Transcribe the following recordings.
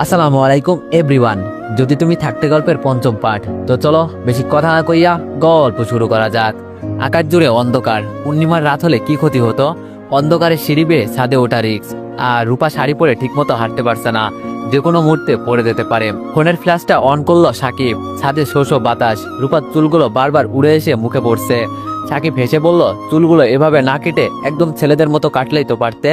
আসসালামু আলাইকুম, এভরিওয়ান। যদি তুমি থাকতে গল্পের পঞ্চম পাঠ, তো চলো বেশি কথা না কইয়া গল্প শুরু করা যাক। আকাশ জুড়ে অন্ধকার, পূর্ণিমার রাত হলে কি ক্ষতি হতো? অন্ধকারে সিঁড়ি বেয়ে ছাদে ওঠা রিক্স, আর রূপা শাড়ি পরে ঠিকমতো হাঁটতে পারছে না। যে কোনো মুহূর্তে পড়ে যেতে পারে। ফোনের ফ্ল্যাশটা অন করল সাকিব, ছাদে শোষ বাতাস, রূপার চুলগুলো বারবার উড়ে এসে মুখে পড়ছে। সাকিব হেসে বলল, চুলগুলো এভাবে না কেটে একদম ছেলেদের মতো কাটলেই তো পারতে।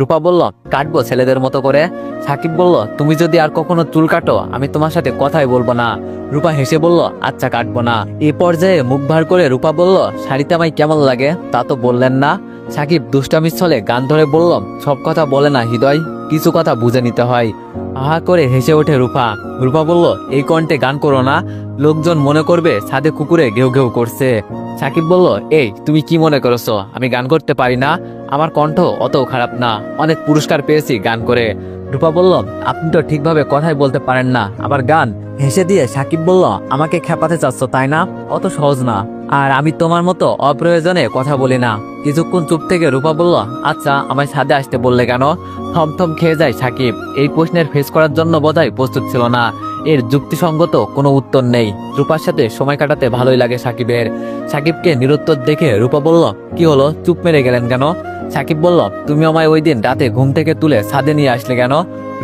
রূপা বলল, কাটবো ছেলেদের মতো করে। সাকিব বলল, তুমি যদি আর কখনো চুল কাটো, আমি তোমার সাথে কথাই বলব না। রূপা হেসে বলল আচ্ছা কাটবো না। এ পর্যায়ে মুখ ভার করে রূপা বলল, শাড়িতে আমায় কেমন লাগে, তা তো বললেন না। সাকিব দুষ্টামির ছলে গান ধরে বলল, সব কথা বলে না হৃদয়, কিছু কথা বুঝে নিতে হয়। আহা করে হেসে ওঠে রূপা। রূপা বলল, এই কণ্ঠে গান করো না। লোকজন মনে করবে ছাদে কুকুরে ঘেউ ঘেউ করছে। সাকিব বলল, এই, তুমি কি মনে করছ? আমি গান করতে পারি না। আমার কণ্ঠ অত খারাপ না। অনেক পুরস্কার পেয়েছি গান করে। রূপা বলল, আপনি তো ঠিকভাবে কথাই বলতে পারেন না। আবার গান হেসে দিয়ে সাকিব বলল, আমাকে খেপাতে চাচ্ছ, তাই না? অত সহজ না। আর আমি তোমার মতো অপ্রয়োজনে কথা বলি না। কিছুক্ষণ চুপ থেকে রূপা বলল আচ্ছা আমায় ছাদে আসতে বললে কেন? থমথম খেয়ে যায় সাকিব। এই প্রশ্নের ফেস করার জন্য বোধহয় প্রস্তুত ছিল না। এর যুক্তিসঙ্গত কোনো উত্তর নেই। রূপার সাথে সময় কাটাতে ভালোই লাগে সাকিবের। সাকিবকে নিরুত্তর দেখে রূপা বলল, কি হলো? চুপ মেরে গেলেন কেন? সাকিব বলল, তুমি আমায় ওই দিন রাতে ঘুম থেকে তুলে ছাদে নিয়ে আসলে কেন?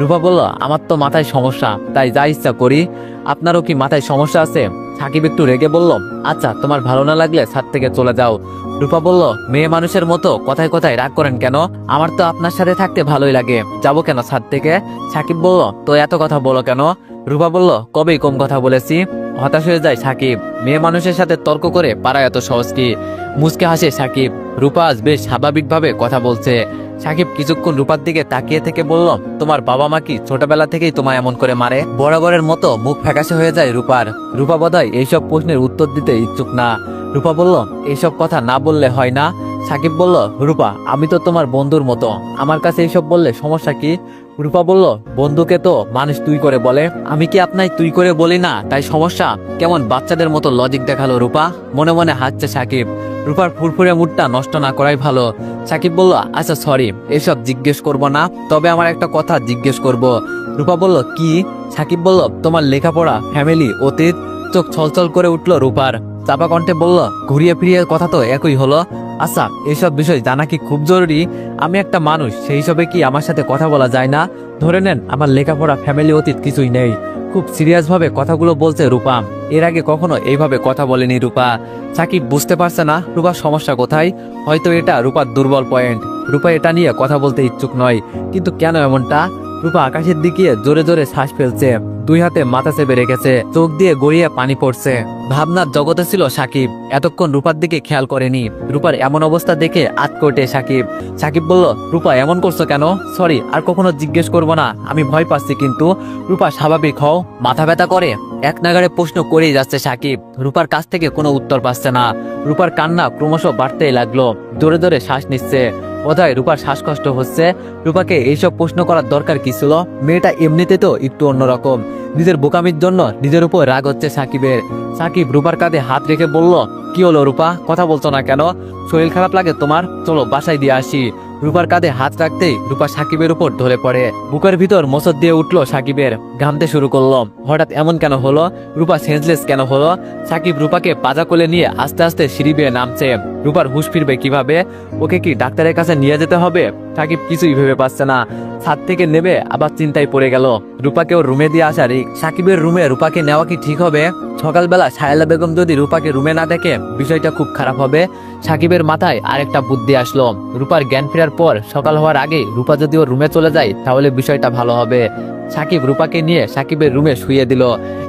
রূপা বলল, আমার তো মাথায় সমস্যা, তাই যা ইচ্ছা করি। আপনারও কি মাথায় সমস্যা আছে? সাকিব একটু রেগে বলল আচ্ছা তোমার ভালো না লাগলে ছাদ থেকে চলে যাও। রূপা বলল, মেয়ে মানুষের মতো কথায় কথায় রাগ করেন কেন? আমার তো আপনার সাথে থাকতে ভালোই লাগে। যাব কেন ছাদ থেকে? সাকিব বলল, তো এত কথা বলো কেন? রূপা বলল, কবেই কম কথা বলেছি। হতাশ হয়ে যায় সাকিব। মেয়ে মানুষের সাথে তর্ক করে পারা এত সহজ কি? মুচকে হাসে সাকিব। রূপা আজ বেশ স্বাভাবিকভাবে কথা বলছে। সাকিব কিছুক্ষণ রূপার দিকে তাকিয়ে থেকে বলল, তোমার বাবা মা কি ছোটবেলা থেকেই তোমায় এমন করে মারে? বরাবরের মতো মুখ ফ্যাকাশে হয়ে যায় রূপার। রূপা বোধহয় এইসব প্রশ্নের উত্তর দিতে ইচ্ছুক না। রূপা বলল, এইসব কথা না বললে হয় না? সাকিব বলল, রূপা, আমি তো তোমার বন্ধুর মতো। আমার কাছে এইসব বললে সমস্যা কি? রূপা বলল, বন্ধুকে তো মানুষ তুই করে বলে। আমি কি আপনাই তুই করে বলি না? তাই সমস্যা? কেমন বাচ্চাদের মতো লজিক দেখাল রূপা? মনে মনে হাসছে সাকিব। রূপার ফুরফুরে মুডটা নষ্ট না করাই ভালো। সাকিব বলল আচ্ছা সরি এসব জিজ্ঞেস করব না। তবে আমার একটা কথা জিজ্ঞেস করব। রূপা বলল, কি? সাকিব বলল, তোমার লেখাপড়া ফ্যামিলি অতীত, চোখ ছলছল করে উঠল রূপার। চাপা কণ্ঠে বলল, ঘুরিয়ে ফিরিয়ে কথা তো একই হলো। আচ্ছা এসব বিষয় জানা কি খুব জরুরি? আমি একটা মানুষ, সেই হিসাবে কি আমার সাথে কথা বলা যায় না? ধরে নেন, আমার লেখাপড়া ফ্যামিলি অতীত কিছুই নেই। খুব সিরিয়াস ভাবে কথাগুলো বলছে রূপাম এর আগে কখনো এইভাবে কথা বলেনি রূপা। সাকিব, বুঝতে পারছে না, রূপার সমস্যা কোথায়? হয়তো এটা রূপার দুর্বল পয়েন্ট রূপা এটা নিয়ে কথা বলতে ইচ্ছুক নয়। কিন্তু কেন এমনটা? রূপা আকাশের দিকে জোরে জোরে শ্বাস ফেলছে। দুই হাতে মাথা চেপে রেখেছে, চোখ দিয়ে গড়িয়ে পানি পড়ছে। ভাবনার জগতে ছিল সাকিব, এতক্ষণ রূপার দিকে খেয়াল করেনি। রূপার এমন অবস্থা দেখে আতকোটে সাকিব। সাকিব বলল, রূপা, এমন করছ কেন? সরি আর কখনো জিজ্ঞেস করব না, আমি ভয় পাচ্ছি কিন্তু। রূপা, স্বাভাবিক হও, মাথা ব্যথা করে? এক নাগারে প্রশ্ন করেই যাচ্ছে সাকিব। রূপার কাছ থেকে কোনো উত্তর পাচ্ছে না। রূপার কান্না ক্রমশ বাড়তেই লাগল। জোরে জোরে শ্বাস নিচ্ছে। বোধহয় রূপার শ্বাসকষ্ট হচ্ছে। রূপাকে এইসব প্রশ্ন করার দরকার কি ছিল? মেয়েটা এমনিতে তো একটু অন্যরকম। নিজের বোকামির জন্য নিজের উপর রাগ হচ্ছে সাকিবের। সাকিব রূপার কাঁধে হাত রেখে বলল, কি হলো রূপা? কথা বলছো না কেন? শরীর খারাপ লাগে তোমার? চলো বাসায় দিয়ে আসি। রূপার কাঁধে হাত রাখতেই রূপা সাকিবের উপর ধরে পড়ে। বুকের ভিতর মোসর দিয়ে উঠল সাকিবের। ঘামতে শুরু করল, হঠাৎ এমন কেন হলো? রূপা সেন্সলেস কেন হলো? সাকিব রূপাকে পাজা কোলে নিয়ে আস্তে আস্তে সিঁড়ি বেয়ে নামছে। রূপার হুশ ফিরবে কীভাবে? ওকে কি ডাক্তারের কাছে নিয়ে যেতে হবে? সাকিব কিছুই ভেবে পাচ্ছে না। ছাদ থেকে নেবে, আবার চিন্তায় পড়ে গেল। রূপাকে ওর রুমে দিয়ে আসা রিক সাকিবের রুমে রূপাকে নেওয়া কি ঠিক হবে? সকালবেলা সায়লা বেগম যদি রূপাকে রুমে না দেখে, বিষয়টা খুব খারাপ হবে। সাকিবের মাথায় আরেকটা বুদ্ধি আসলো। রূপার জ্ঞান ফেরার পর সকাল হওয়ার আগে রূপা যদি ওর রুমে চলে যায়, তাহলে বিষয়টা ভালো হবে। সাকিব রূপাকে নিয়ে সাকিবের রুমে শুয়ে দিল।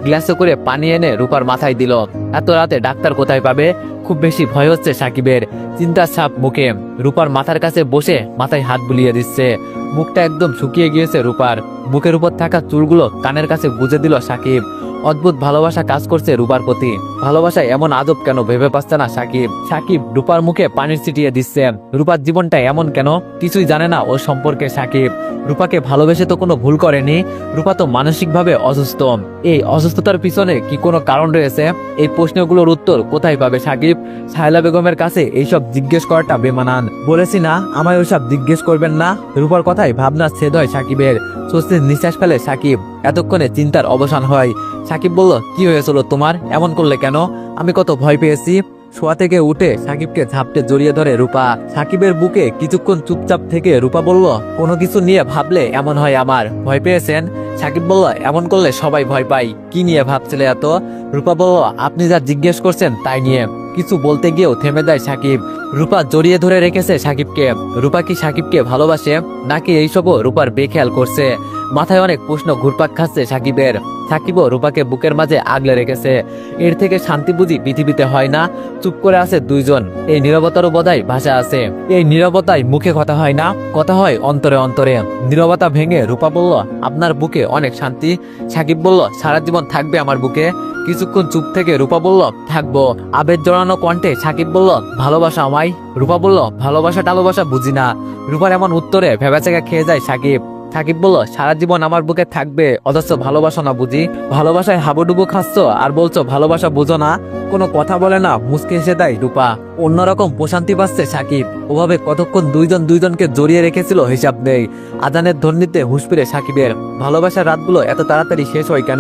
গ্লাসে করে পানি এনে রূপার মাথায় দিল। এত রাতে ডাক্তার কোথায় পাবে? খুব বেশি ভয় হচ্ছে সাকিবের। চিন্তার ছাপ মুখে। রূপার মাথার কাছে বসে মাথায় হাত বুলিয়ে দিচ্ছে। মুখটা একদম শুকিয়ে গিয়েছে রূপার। মুখের উপর থাকা চুলগুলো কানের কাছে গুজে দিল সাকিব। অদ্ভুত ভালোবাসা কাজ করছে রূপার প্রতি। ভালোবাসা এমন আজব কেন ভেবে পাচ্ছে না সাকিব? সাকিব রূপার মুখে পানির ছিটিয়ে দিচ্ছে। রূপার জীবনটা এমন কেন? কিছুই জানে না ওর সম্পর্কে সাকিব। রূপাকে ভালোবেসে তো কোনো ভুল করেনি। রূপা তো মানসিকভাবে অসুস্থ। এই অসুস্থতার পিছনে কি কোনো কারণ রয়েছে? এই প্রশ্নগুলোর উত্তর কোথায় পাবে সাকিব? সাহেলা বেগমের কাছে এইসব জিজ্ঞেস করাটা বেমানান। বলেছি না, আমায় ওইসব জিজ্ঞেস করবেন না। রূপার কথায় ভাবনা ছেদ হয় সাকিবের। স্বস্তির নিঃশ্বাস ফেলে সাকিব। এতক্ষণে চিন্তার অবসান হয়। সাকিব বলল, কি হয়েছিল তোমার? এমন করলে কেন? আমি কত ভয় পেয়েছি। শোয়া থেকে উঠে সাকিবকে ঝাপটে জড়িয়ে ধরে রূপা। সাকিবের বুকে কিছুক্ষণ চুপচাপ থেকে রূপা বলল, কোনো কিছু নিয়ে ভাবলে এমন হয় আমার। ভয় পেয়েছেন? সাকিব বলল, এমন করলে সবাই ভয় পাই কি নিয়ে ভাবছিলে এত? রূপা বলল, আপনি যা জিজ্ঞেস করছেন তাই নিয়ে। কিছু বলতে গিয়েও থেমে দেয় সাকিব। রূপা জড়িয়ে ধরে রেখেছে সাকিবকে। রূপা কি সাকিবকে ভালোবাসে? নাকি এইসবও রূপার বেখেয়াল করছে? মাথায় অনেক প্রশ্ন ঘুরপাক খাচ্ছে সাকিবের। সাকিবও রূপাকে বুকের মাঝে আগলে রেখেছে। এর থেকে শান্তি বুঝি পৃথিবীতে হয় না। চুপ করে আছে দুইজন। এই নিরবতারও বোধহয় ভাষা আছে। এই নিরবতায় মুখে কথা হয় না, কথা হয় অন্তরে অন্তরে। নিরবতা ভেঙে রূপা বলল, আপনার বুকে অনেক শান্তি। সাকিব বলল, সারা জীবন থাকবে আমার বুকে। কিছুক্ষণ চুপ থেকে রূপা বলল, থাকব। আবেগ জড়ানো কণ্ঠে সাকিব বলল, ভালোবাসা আমায়? রূপা বলল, ভালোবাসা টালোবাসা বুঝি না। রূপার এমন উত্তরে ভেবাচেকা খেয়ে যায় সাকিব। সাকিব বলল, সারা জীবন আমার বুকে থাকবে, অথচ ভালোবাসা না বুঝি। ভালোবাসায় হাবুডুবু খাচ্ছ আর বলছো, ভালোবাসা বুঝো না। কোনো কথা বলে না মুসকে এসে দেয় রূপা। অন্যরকম প্রশান্তি পাচ্ছে সাকিব। ওভাবে কতক্ষণ দুইজন দুইজনকে জড়িয়ে রেখেছিল হিসাব নেই। আজানের ধ্বনিতে হুশ ফিরে সাকিবের। ভালোবাসার রাতগুলো এত তাড়াতাড়ি শেষ হয় কেন?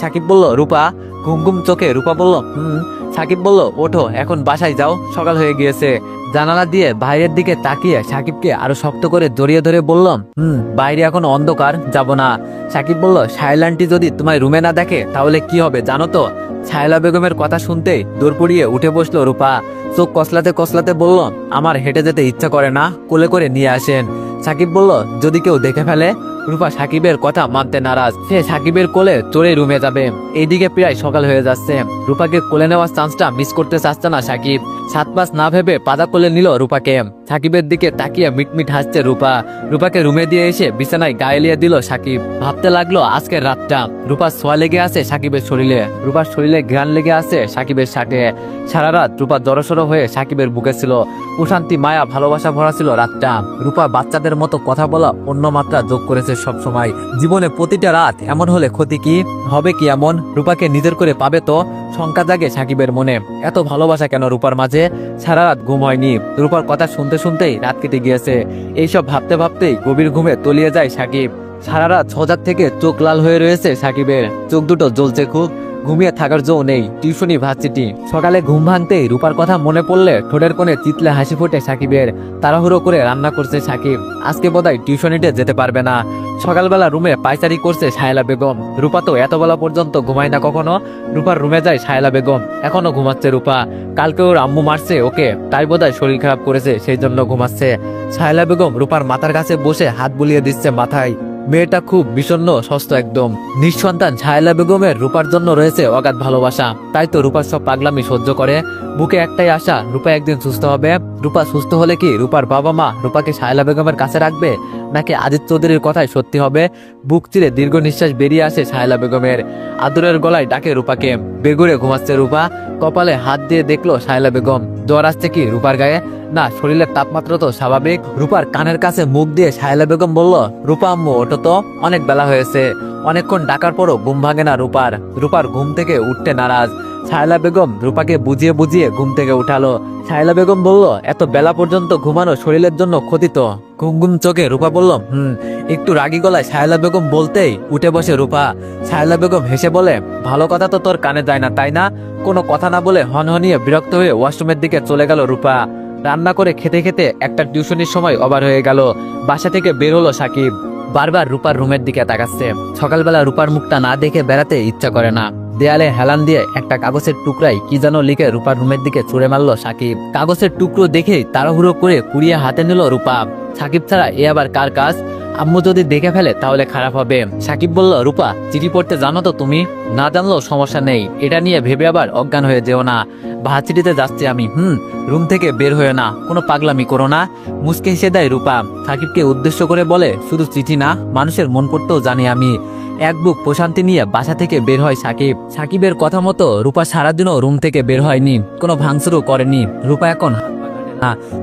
সাকিব বলল, রূপা। ঘুম ঘুম চোখে রূপা বলল, হুম। সাকিব বলল, ওঠো, এখন বাসায় যাও। সকাল হয়ে গিয়েছে। জানালা দিয়ে বাইরের দিকে তাকিয়ে সাকিবকে আরও শক্ত করে জড়িয়ে ধরে বললাম, হুম, বাইরে এখন অন্ধকার, যাব না। সাকিব বলল সাইলান্টি যদি তোমার রুমে না দেখে, তাহলে কি হবে জানো তো? ছায়লা বেগমের কথা শুনতে দৌড় পড়িয়ে উঠে বসল রূপা। চোখ কসলাতে কসলাতে বলল, আমার হেঁটে যেতে ইচ্ছা করে না, কোলে করে নিয়ে আসেন। সাকিব বলল, যদি কেউ দেখে ফেলে রূপা সাকিবের কথা মানতে নারাজ। সে সাকিবের কোলে চড়ে রুমে যাবে। এইদিকে প্রায় সকাল হয়ে যাচ্ছে। রূপাকে কোলে নেওয়ার চান্সটা মিস করতে চাচ্ছে না সাকিব। সাত মাস না ভেবে পাদা কোলে নিল রূপাকে। সাকিবের দিকে তাকিয়ে মিটমিট হাসছে রূপা। রূপাকে রুমে দিয়ে এসে বিছানায় গায়ে দিল সাকিব। ভাবতে লাগল, আজকের রাতটা। রূপার ছোঁয়া লেগে আছে সাকিবের শরীরে। রূপার শরীরে ঘ্রাণ লেগে আছে সাকিবের শার্টে। সারা রাত রূপা জড়সড় হয়ে সাকিবের বুকে ছিল। প্রশান্তি, মায়া, ভালোবাসা ভরা ছিল রাতটা। রূপা বাচ্চাদের মতো কথা বলা অন্য মাত্রা যোগ করেছে সব সময় জীবনে প্রতিটা রাত এমন হলে ক্ষতি কি? হবে কি এমন? রূপাকে নিজের করে পাবে তো? শঙ্কা জাগে সাকিবের মনে। এত ভালোবাসা কেন রূপার মাঝে? সারা রাত ঘুম হয়নি। রূপার কথা শুনতে শুনতেই রাত কেটে গিয়েছে। এইসব ভাবতে ভাবতেই গভীর ঘুমে তলিয়ে যায় সাকিব। সারা রাত ছজার থেকে চোখ লাল হয়ে রয়েছে সাকিবের। চোখ দুটো জ্বলছে খুব। ঘুমিয়ে থাকার জো নেই। টিউশনি, ভার্সিটি। সকালে ঘুম ভাঙতেই রূপার কথা মনে পড়লে ঠোঁটের কোণে চিতলে হাসি ফোটে সাকিবের। তাড়াহুড়ো করে রান্না করছে সাকিব। আজকে বোধহয় টিউশনিতে যেতে পারবে না। সকালবেলা রুমে পাইচারি করছে সায়লা বেগম। রূপা তো এত বেলা পর্যন্ত ঘুমায় না কখনো। রূপার রুমে যায় সায়লা বেগম। এখনও ঘুমাচ্ছে রূপা। কালকে ওর আম্মু মারছে ওকে। তাই বোধহয় শরীর খারাপ করেছে, সেই জন্য ঘুমাচ্ছে। সায়লা বেগম রূপার মাথার কাছে বসে হাত বুলিয়ে দিচ্ছে মাথায়। মেয়েটা খুব বিষণ্ন সস্ত একদম। নিঃসন্তান ছায়লা বেগমের রূপার জন্য রয়েছে অগাধ ভালোবাসা। তাই তো রূপার সব পাগলামি সহ্য করে। বুকে একটাই আশা, রূপা একদিন সুস্থ হবে। রূপা সুস্থ হলে কি রূপার বাবা মা রূপাকে ছায়লা বেগমের কাছে রাখবে? নাকি আজিত চৌধুরীর কথাই সত্যি হবে? বুক চিরে দীর্ঘ নিঃশ্বাস বেরিয়ে আসে শায়লা বেগমের। আদরের গলায় ডাকে রূপাকে। বেগুড়ে ঘুমাচ্ছে রূপা। কপালে হাত দিয়ে দেখল শায়লা বেগম। জ্বর আসছে কি রূপার গায়ে? না, শরীরের তাপমাত্রা তো স্বাভাবিক। রূপার কানের কাছে মুখ দিয়ে শায়লা বেগম বলল, রূপা আম্মু, ওটা তো অনেক বেলা হয়েছে। অনেকক্ষণ ডাকার পরও ঘুম ভাঙে না রূপার। রূপার ঘুম থেকে উঠতে নারাজ। শায়লা বেগম রূপাকে বুঝিয়ে বুঝিয়ে ঘুম থেকে উঠালো। শায়লা বেগম বলল, এত বেলা পর্যন্ত ঘুমানো শরীরের জন্য ক্ষতি তো ঘুম ঘুম চোখে রূপা বলল, হুম, একটু রাগী গলায় শায়লা বেগম বলতেই উঠে বসে রূপা। শায়লা বেগম হেসে বলে, ভালো কথা তো তোর কানে যায় না, তাই না? কোনো কথা না বলে হনহনিয়ে বিরক্ত হয়ে ওয়াশরুমের দিকে চলে গেল রূপা। রান্না করে খেতে খেতে একটা টিউশনির সময় অবার হয়ে গেল। বাসা থেকে বের হলো সাকিব। বারবার রূপার রুমের দিকে তাকাচ্ছে। সকালবেলা রূপার মুখটা না দেখে বেড়াতে ইচ্ছা করে না। দেয়ালে হেলান দিয়ে একটা কাগজের টুকরাই কি যেন লিখে রূপার রুমের দিকে ছুড়ে মারলো সাকিব। কাগজের টুকরো দেখেই তাড়াহুড়ো করে কুড়িয়ে হাতে নিল রূপা। সাকিব ছাড়া এ আবার কার কাজ? আম্মু যদি দেখে ফেলে তাহলে খারাপ হবে। সাকিব বলল, রূপা, চিঠি পড়তে জানো তো তুমি? না জানলেও সমস্যা নেই। এটা নিয়ে ভেবে আবার অজ্ঞান হয়ে যেও না। ভার্সিটিতে যাচ্ছি আমি, হুম? রুম থেকে বের হয়ে না। কোনো পাগলামি করো না। মুসকে হেসে দেয় রূপা। সাকিবকে উদ্দেশ্য করে বলে, শুধু চিঠি না, মানুষের মন পড়তেও জানি আমি। এক বুক প্রশান্তি নিয়ে বাসা থেকে বের হয় সাকিব। সাকিবের কথা মতো রূপা সারাদিনও রুম থেকে বের হয়নি। কোনো ভাঙচুরও করেনি। রূপা এখন।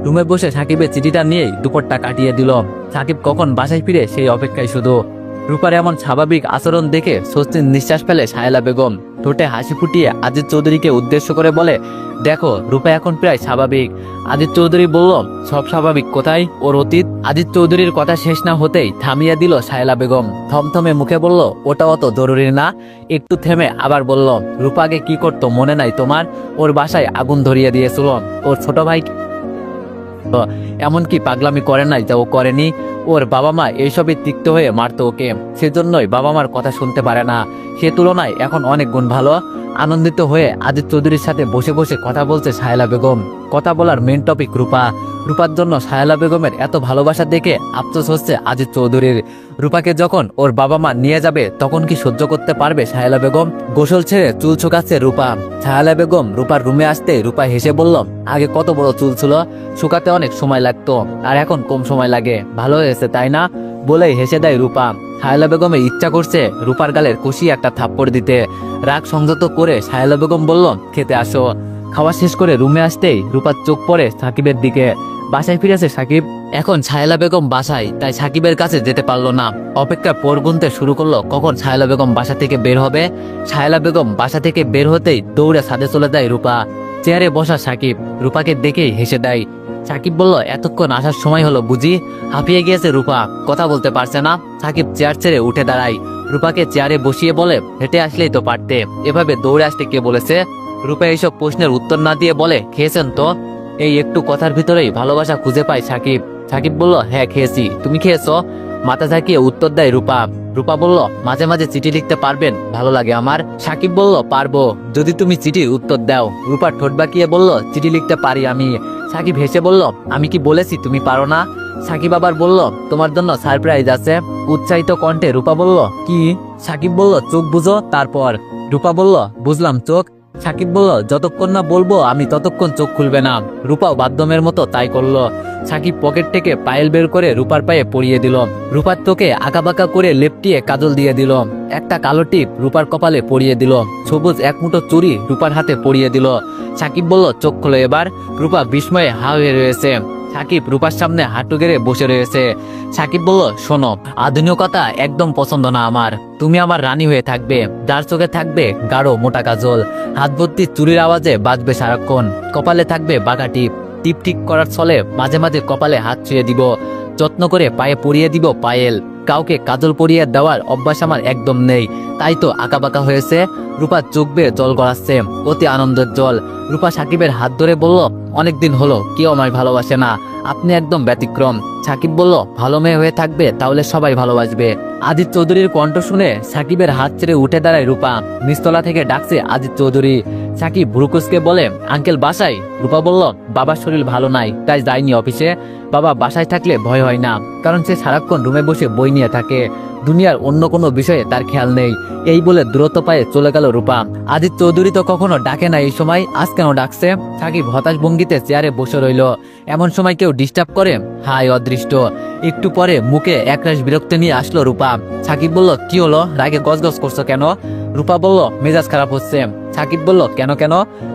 রুমে বসে সাকিবের চিঠিটা নিয়েই দুপুরটা কাটিয়ে দিল। সাকিব কখন বাসায় ফিরে সেই অপেক্ষায় শুধু রূপার এমন স্বাভাবিক আচরণ দেখে স্বস্তির নিঃশ্বাস ফেলে সায়লা বেগম। ঠোঁটে হাসি ফুটিয়ে আজিজ চৌধুরীকে উদ্দেশ্য করে বলে, দেখো, রূপা এখন প্রায় স্বাভাবিক। আদিত চৌধুরী বলল, সব স্বাভাবিক, কোথায়? ওর অতীত? আদিত চৌধুরীর কথা শেষ না হতেই থামিয়ে দিল সায়লা বেগম। থমথমে মুখে বলল, ওটা অত জরুরি না। একটু থেমে আবার বলল, রূপাকে কি করতো মনে নাই তোমার? ওর বাসায় আগুন ধরিয়ে দিয়েছিল। ওর ছোট ভাই এমনকি পাগলামি করে নাই যা ও করেনি। ওর বাবা মা এইসবই তিক্ত হয়ে মারতো ওকে। সেজন্যই বাবা মার কথা শুনতে পারে না। সে তুলনায় এখন অনেক গুণ ভালো। আনন্দিত হয়ে আদিত চৌধুরীর সাথে বসে বসে কথা বলছে সায়লা বেগম। কথা বলার মেন টপিক রূপা। রূপার জন্য সায়লা বেগমের এত ভালোবাসা দেখে আফসোস হচ্ছে আজিত চৌধুরীর। রূপাকে যখন ওর বাবা মা নিয়ে যাবে, তখন কি সহ্য করতে পারবে সায়লা বেগম? গোসল ছেড়ে চুল শুকাচ্ছে রূপা। সায়লা বেগম রূপার রুমে আসতে রূপা হেসে বলল, আগে কত বড় চুল ছিল, শুকাতে অনেক সময় লাগতো, আর এখন কম সময় লাগে। ভালো হয়েছে, তাই না? বলেই হেসে দেয় রূপা। সায়লা বেগমের ইচ্ছা করছে রূপার গালের কুশি একটা থাপ্পড় দিতে। রাগ সংযত করে সায়লা বেগম বলল, খেতে আসো। খাওয়া শেষ করে রুমে আসতেই রূপার চোখ পড়ে সাকিবের দিকে। বাসায় ফিরেছে সাকিব, এখন ছায়লা বেগম বাসায়, তাই সাকিবের কাছে যেতে পারল না। অপেক্ষা পর গুনতে শুরু করল, কখন ছায়লা বেগম বাসা থেকে বের হবে? ছায়লা বেগম বাসা থেকে বের হতেই দৌড়ে ছাদে চলে যায় রূপা। চেয়ারে বসা সাকিব রূপাকে দেখেই হেসে দেয় সাকিব বলল, এতক্ষণ আসার সময় হলো বুঝি? হাঁপিয়ে গিয়েছে রূপা। কথা বলতে পারছে না। সাকিব চেয়ার ছেড়ে উঠে দাঁড়ায়। রূপাকে চেয়ারে বসিয়ে বলে, হেঁটে আসলেই তো পারতে। এভাবে দৌড়ে আসতে কে বলেছে? রূপা এইসব প্রশ্নের উত্তর না দিয়ে বলে, খেয়েছেন তো? এই একটু কথার ভিতরেই ভালোবাসা খুঁজে পায় সাকিব। সাকিব বলল হ্যাঁ খেয়েছি। তুমি খেয়েছো? মাথা ঝাঁকিয়ে উত্তর দেয় রূপা। রূপা বলল, মাঝে মাঝে চিঠি লিখতে পারবেন? ভালো লাগে আমার। সাকিব বলল, পারব। যদি তুমি চিঠির উত্তর দাও। রূপা ঠোঁট বাঁকিয়ে বলল, চিঠি লিখতে পারি আমি। সাকিব হেসে বলল, আমি কি বলেছি তুমি পারো না? সাকিব আবার বলল, তোমার জন্য সারপ্রাইজ আছে। উৎসাহিত কণ্ঠে রূপা বলল, কি? সাকিব বলল, চোখ বুঝো, তারপর। রূপা বলল, বুঝলাম চোখ। সাকিব বলল, যতক্ষণ না বলব, আমি ততক্ষণ চোখ খুলবে না। রূপাও বাধ্যমের মতো তাই করল। সাকিব পকেট থেকে পায়েল বের করে রূপার পায়ে পরিয়ে দিল। রূপার তোকে আঁকাবাঁকা করে লেপটিয়ে কাজল দিয়ে দিল। একটা কালো টিপ রূপার কপালে পরিয়ে দিল। সবুজ এক মুঠো চুরি রূপার হাতে পরিয়ে দিল। সাকিব বলল, চোখ খোলো এবার। রূপা বিস্ময়ে হা হয়ে রয়েছে। সাকিব রূপার সামনে হাঁটু গেড়ে বসে রয়েছে। সাকিব বলল, শোনো, আধুনিকতা একদম পছন্দ না আমার। তুমি আমার রানী হয়ে থাকবে। যার চোখে থাকবে গাঢ় মোটা কাজল। হাত ভর্তি চুরির আওয়াজে বাজবে সারাক্ষণ। কপালে থাকবে বাঁকা টিপ। টিপ ঠিক করার ছলে মাঝে মাঝে কপালে হাত ছুঁয়ে দিব। যত্ন করে পায়ে পরিয়ে দিব পায়েল। কাউকে কাজল পরিয়ে দেওয়ার অভ্যাস আমার একদম নেই। তাই তো আঁকাবাঁকা হয়েছে। রূপা চোখ বেয়ে জল গড়াচ্ছে। অতি আনন্দের জল। রূপা সাকিবের হাত ধরে বলল অনেকদিন হলো, কেউ আমায় ভালোবাসে না। আপনি একদম ব্যতিক্রম। সাকিব বলল, ভালো মেয়ে হয়ে থাকবে, তাহলে সবাই ভালোবাসবে। আজিত চৌধুরীর কণ্ঠ শুনে সাকিবের হাত ছেড়ে উঠে দাঁড়ায় রূপা। নিস্তলা থেকে ডাকছে আজিত চৌধুরী। সাকিব ভ্রুকুসকে বলে, আঙ্কেল বাসাই রূপা বলল বাবার শরীর ভালো নাই, তাই যায়নি অফিসে। বাবা বাসায় থাকলে ভয় হয় না, কারণ সে সারাক্ষণ রুমে বসে বই নিয়ে থাকে। দুনিয়ার অন্য কোনো বিষয়ে তার খেয়াল নেই। এই বলে দূরত্ব পায়ে চলে গেল রূপা। আদিত চৌধুরী তো কখনো ডাকে না এই সময়। আজ কেন ডাকছে? সাকিব হতাশ ভঙ্গিতে চেয়ারে বসে রইল। এমন সময় কেউ ডিস্টার্ব করে? হাই অদৃষ্ট। একটু পরে মুখে একরাশ বিরক্ত নিয়ে আসলো রূপা। সাকিব বলল, কি হলো? রাগে গজগজ করছ কেন? রূপা বলল, মেজাজ খারাপ হচ্ছে। সাকিব বলল, কেন কেন?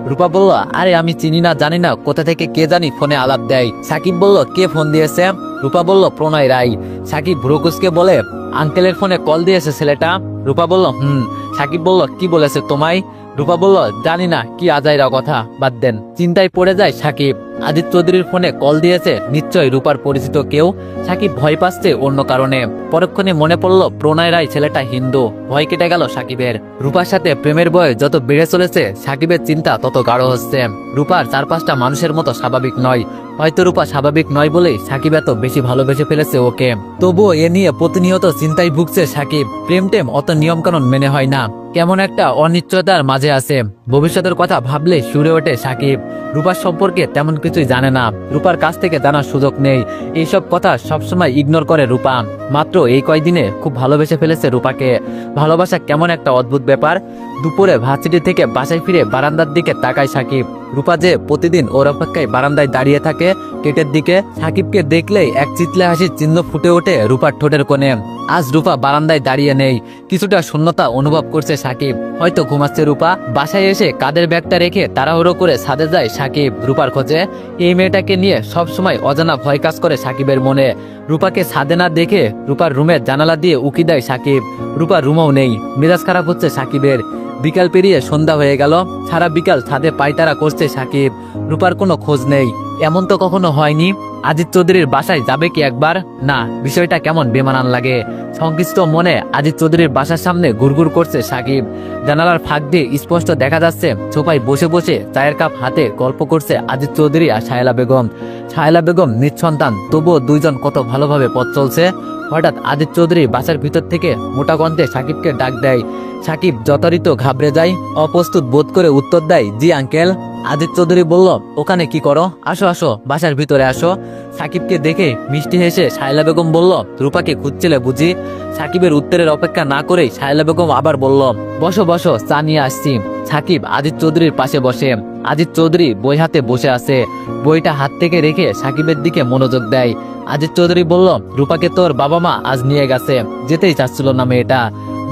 রূপা বলল, আরে, আমি চিনি না, জানি না, কোথা থেকে কে জানি ফোনে আলাপ দেয়। সাকিব বলল, কে ফোন দিয়েছে? রূপা বলল, প্রণয় রায়। সাকিব ভ্রুকুসকে বলে, আঙ্কেলের ফোনে কল দিয়েছে ছেলেটা? রূপা বলল, হুম। সাকিব বলল, কি বলেছে তোমায়? রূপা বলল, জানি না, কি আজাইরা কথা, বাদ দেন। চিন্তায় পড়ে যায় সাকিব। আদিত্য চৌধুরীর ফোনে কল দিয়েছে নিশ্চয় রূপার পরিচিত কেউ। সাকিব ভয় পাচ্ছে অন্য কারণে। পরক্ষণে মনে পড়ল, প্রণয় রায় ছেলেটা হিন্দু। ভয় কেটে গেল সাকিবের। রূপার সাথে প্রেমের বয় যত বেড়ে চলেছে, সাকিবের চিন্তা তত গাঢ় হচ্ছে। রূপার চার পাঁচটা মানুষের মতো স্বাভাবিক নয়। হয়তো রূপা স্বাভাবিক নয় বলেই সাকিব এত বেশি ভালোবেসে ফেলেছে ওকে। তবুও এ নিয়ে প্রতিনিয়ত চিন্তায় ভুগছে সাকিব। প্রেম টেম অত নিয়মকানুন মেনে হয় না। কেমন একটা অনিশ্চয়তার মাঝে আছে। ভবিষ্যতের কথা ভাবলে সুরে ওঠে সাকিব। রূপার সম্পর্কে তেমন কিছুই জানে না। রূপার কাছ থেকে জানার সুযোগ নেই। এইসব কথা সবসময় ইগনোর করে রূপা। মাত্র এই কয়দিনে খুব ভালোবেসে ফেলেছে রূপাকে। ভালোবাসা কেমন একটা অদ্ভুত ব্যাপার। দুপুরে ভার্সিটি থেকে বাসায় ফিরে বারান্দার দিকে তাকায় সাকিব। রূপা যে প্রতিদিন ওর অপেক্ষায় বারান্দায় দাঁড়িয়ে থাকে গেটের দিকে সাকিবকে দেখলেই এক চিতলে হাসির চিহ্ন ফুটে ওঠে রূপার ঠোঁটের কোণে। আজ রূপা বারান্দায় দাঁড়িয়ে নেই, কিছুটা শূন্যতা অনুভব করছে সাকিব। হয়তো ঘুমাচ্ছে রূপা, বাসায় এসে কাদের ব্যাগটা রেখে তাড়াহুড়ো করে সাদে যায় সাকিব রূপার খোঁজে। এই মেয়েটাকে নিয়ে সব সময় অজানা ভয় কাজ করে সাকিবের মনে। রূপাকে ছাদে না দেখে রূপার রুমের জানালা দিয়ে উকি দেয় সাকিব। রূপার রুমও নেই, মেজাজ খারাপ হচ্ছে সাকিবের। বিকাল পেরিয়ে সন্ধ্যা হয়ে গেল। সারা বিকাল ছাদে পায়তারা করছে সাকিব। রূপার কোনো খোঁজ নেই। এমন তো কখনো হয়নি। আজিত চৌধুরীর বাসায় যাবে কি একবার? না, বিষয়টা কেমন বেমানান লাগে। সংকিষ্ট মনে আজিত চৌধুরীর বাসার সামনে ঘুরঘুর করছে সাকিব। জানালার ফাঁক দিয়ে স্পষ্ট দেখা যাচ্ছে সোফায় বসে বসে চায়ের কাপ হাতে গল্প করছে আজিত চৌধুরী আর সায়লা বেগম। সায়লা বেগম নিঃসন্তান, তবুও দুইজন কত ভালোভাবে পথ চলছে হঠাৎ আদিত চৌধুরী বাসার ভিতর থেকে মোটা গন্ধে সাকিবকে ডাক দেয়। সাকিব যথারীত ঘাবড়ে যায়, অপ্রস্তুত বোধ করে উত্তর দেয়, জি, আঙ্কেল। আদিত চৌধুরী বলল, ওখানে কি করো? আসো আসো, বাসার ভিতরে আসো। সাকিবকে দেখে মিষ্টি হেসে সায়লা বেগম বলল, রূপাকে খুঁজছিলে বুঝি? সাকিবের উত্তরের অপেক্ষা না করেই সায়লা বেগম আবার বলল, বসো বসো, চা নিয়ে আসছি। সাকিব আদিত চৌধুরীর পাশে বসে। আদিত চৌধুরী বই হাতে বসে আছে। বইটা হাত থেকে রেখে সাকিবের দিকে মনোযোগ দেয়। আজিত চৌধুরী বলল, রূপাকে তোর বাবা মা আজ নিয়ে গেছে। যেতেই চাচ্ছিল না মেয়েটা।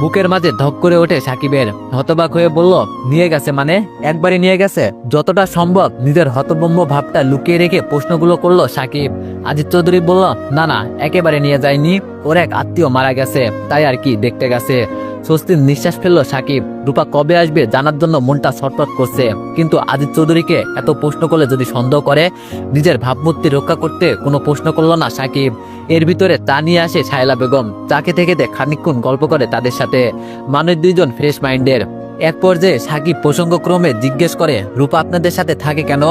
বুকের মাঝে ধক করে ওঠে সাকিবের। হতবাক হয়ে বলল, নিয়ে গেছে মানে? একবারই নিয়ে গেছে। যতটা সম্ভব নিজের হতবম্ব ভাবটা লুকিয়ে রেখে প্রশ্নগুলো করল সাকিব। আজিত চৌধুরী বলল, না না, একেবারে নিয়ে যায়নি ওর এক আত্মীয় মারা গেছে, তাই আর কি দেখতে গেছে। স্বস্তির নিঃশ্বাস ফেলল সাকিব। রূপা কবে আসবে জানার জন্য মনটা ছটফট করছে। কিন্তু আজিজ চৌধুরীকে এত প্রশ্ন করলে যদি সন্দেহ করে, নিজের ভাবমূর্তি রক্ষা করতে কোনো প্রশ্ন করল না সাকিব। এর ভিতরে তা নিয়ে আসে সায়লা বেগম। তাকে থেকে খানিক্ষণ গল্প করে তাদের সাথে। মানুষ দুইজন ফ্রেশ মাইন্ডের। এক পর্যায়ে সাকিব প্রসঙ্গক্রমে জিজ্ঞেস করে, রূপা আপনাদের সাথে থাকে কেন?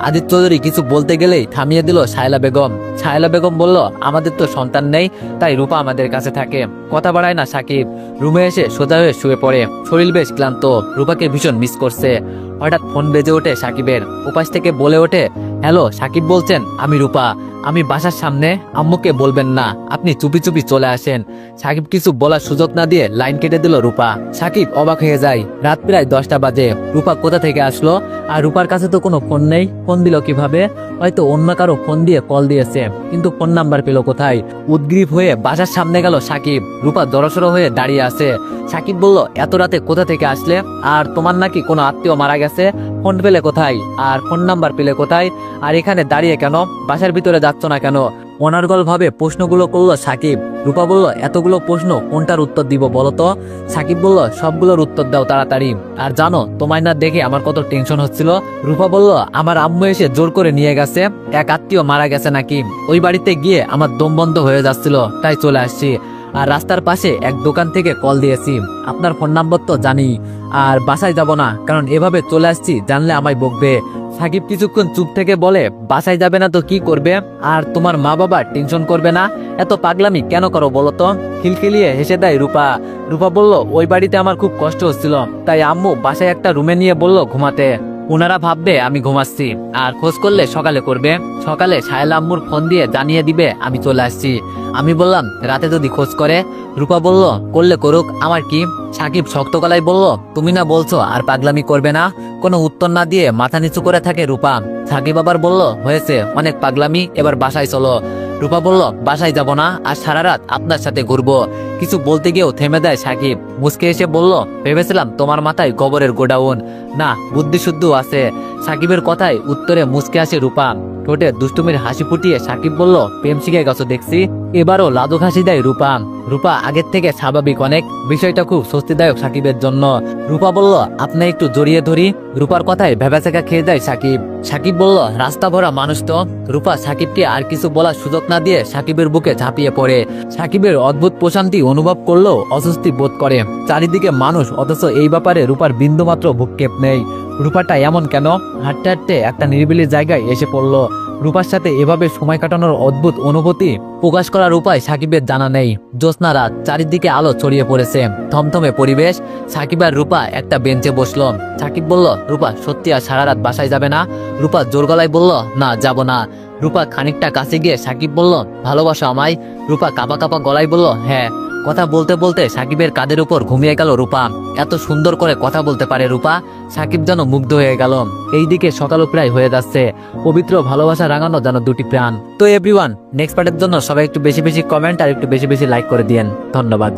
আদিত্য চৌধুরী কিছু বলতে গেলেই থামিয়ে দিল সায়লা বেগম। সায়লা বেগম বলল, আমাদের তো সন্তান নেই, তাই রূপা আমাদের কাছে থাকে। কথা বাড়ায় না সাকিব। রুমে এসে সোজা হয়ে শুয়ে পড়ে। শরীর বেশ ক্লান্ত। রূপাকে ভীষণ মিস করছে। হঠাৎ ফোন বেজে ওঠে সাকিবের। উপাস থেকে বলে ওঠে, হ্যালো, সাকিব বলছেন, আমি রূপা। আমি বাসার সামনে আম্মুকে বলবেন না, আপনি চুপি চুপি চলে আসেন। সাকিব কিছু বলার সুযোগ না দিয়ে লাইন কেটে দিল রূপা। সাকিব অবাক হয়ে যায়, রাত প্রায় দশটা বাজে। রূপা কোথা থেকে আসলো? আর রূপার কাছে তো কোনো ফোন নেই, ফোন দিল কীভাবে? হয়তো অন্য কারও ফোন দিয়ে কল দিয়েছে, কিন্তু ফোন নাম্বার পেল কোথায়? উদ্গ্রীব হয়ে বাসার সামনে গেল সাকিব। রূপা জড়সড় হয়ে দাঁড়িয়ে আছে। সাকিব বলল, এত রাতে কোথা থেকে আসলে? আর তোমার নাকি কোনো আত্মীয় মারা গেছে? ফোন পেলে কোথায়? আর ফোন নাম্বার পেলে কোথায়? আর এখানে দাঁড়িয়ে কেন? বাসার ভিতরে যাচ্ছ না কেন? অনার্গল ভাবে প্রশ্নগুলো করল সাকিব। রূপা বলল, এতগুলো প্রশ্ন কোনটার উত্তর দিব বলো তো? সাকিব বলল, সবগুলোর উত্তর দাও তাড়াতাড়ি। আর জানো, তোমায় না দেখে আমার কত টেনশন হচ্ছিল? রূপা বলল, আমার আম্মু এসে জোর করে নিয়ে গেছে। এক আত্মীয় মারা গেছে নাকি? ওই বাড়িতে গিয়ে আমার দম বন্ধ হয়ে যাচ্ছিল, তাই চলে আসছি। আর রাস্তার পাশে এক দোকান থেকে কল দিয়েছি। আপনার ফোন নাম্বার তো জানি। আর বাসায় যাব না, কারণ এভাবে চলে আসছি, জানলে আমায় বকবে। সাকিব কিছুক্ষণ চুপ থেকে বলে, বাসায় যাবে না তো কি করবে? আর তোমার মা বাবা টেনশন করবে না? এত পাগলামি কেন করো বলো তো? খিলখিলিয়ে হেসে দেয় রূপা। রূপা বলল, ওই বাড়িতে আমার খুব কষ্ট হচ্ছিল। তাই আম্মু বাসায় একটা রুমে নিয়ে বলল ঘুমাতে। ওনারা ভাববে, আমি ঘুমাচ্ছি। আর খোঁজ করলে সকালে করবে। সকালে সাহেলা আম্মুর ফোন দিয়ে জানিয়ে দিবে, আমি চলে আসছি। আমি বললাম, রাতে যদি খোঁজ করে? রূপা বলল, করলে করুক, আমার কি? সাকিব শক্ত গলায় বলল, তুমি না বলছো, আর পাগলামি করবে না? কোনো উত্তর না দিয়ে মাথা নিচু করে থাকে রূপা। সাকিব আবার বলল, হয়েছে, অনেক পাগলামি, এবার বাসায় চলো। রূপা বলল, বাসায় যাব না আর সারা রাত আপনার সাথে ঘুরবো। কিছু বলতে গিয়েও থেমে দেয় সাকিব। মুসকে এসে বলল, ভেবেছিলাম তোমার মাথায় গোবরের গোডাউন। না বুদ্ধি শুদ্ধ আছে। সাকিবের কথায় উত্তরে মুসকে আসে রূপা। ঠোঁটে দুষ্টুমির হাসি ফুটিয়ে সাকিব বলল, প্রেম শিখে গেছো দেখছি। এবারও লাদুক হাসি দেয় রূপা। রূপা আগের থেকে স্বাভাবিক অনেক। বিষয়টা খুব স্বস্তিদায়ক সাকিবের জন্য। রূপা বলল, আপনি একটু জড়িয়ে ধরি। রূপার কথায় ভেবাচাকা খেয়ে দেয় সাকিব। সাকিব বলল, রাস্তা ভরা মানুষ তো। রূপা সাকিবকে আর কিছু বলার সুযোগ না দিয়ে সাকিবের বুকে ঝাঁপিয়ে পড়ে। সাকিবের অদ্ভুত প্রশান্তি অনুভব করলেও অস্বস্তি বোধ করে। চারিদিকে মানুষ, অথচ এই ব্যাপারে রূপার বিন্দুমাত্র ভূক্ষেপ নেই। রূপাটা এমন কেন? হাঁটতে হাঁটতে একটা নিরিবিলি জায়গায় এসে পড়ল। রূপার সাথে এভাবে সময় কাটানোর অদ্ভুত অনুভূতি প্রকাশ করার উপায় সাকিবের জানা নেই। জ্যোৎস্না রাত চারিদিকে আলো ছড়িয়ে পড়েছে। থমথমে পরিবেশ, সাকিব আর রূপা একটা বেঞ্চে বসল। সাকিব বলল, রূপা, সত্যি আর সারা রাত বাসায় যাবে না? রূপা জোর গলায় বলল, না, যাব না। রূপা খানিকটা কাছে গিয়ে সাকিব বলল, ভালোবাসো আমায়? রূপা কাপা কাপা গলায় বলল হ্যাঁ। কথা বলতে বলতে সাকিবের কাদের উপর ঘুমিয়ে গেল রূপা। এত সুন্দর করে কথা বলতে পারে রূপা, সাকিব যেন মুগ্ধ হয়ে গেল। এইদিকে সকালও প্রায় হয়ে যাচ্ছে। পবিত্র ভালোবাসা রাঙানো যেন দুটি প্রাণ। তো এভরিওয়ান নেক্সট পার্টের জন্য সবাই একটু বেশি বেশি কমেন্ট আর একটু বেশি বেশি লাইক করে দিয়েন। ধন্যবাদ।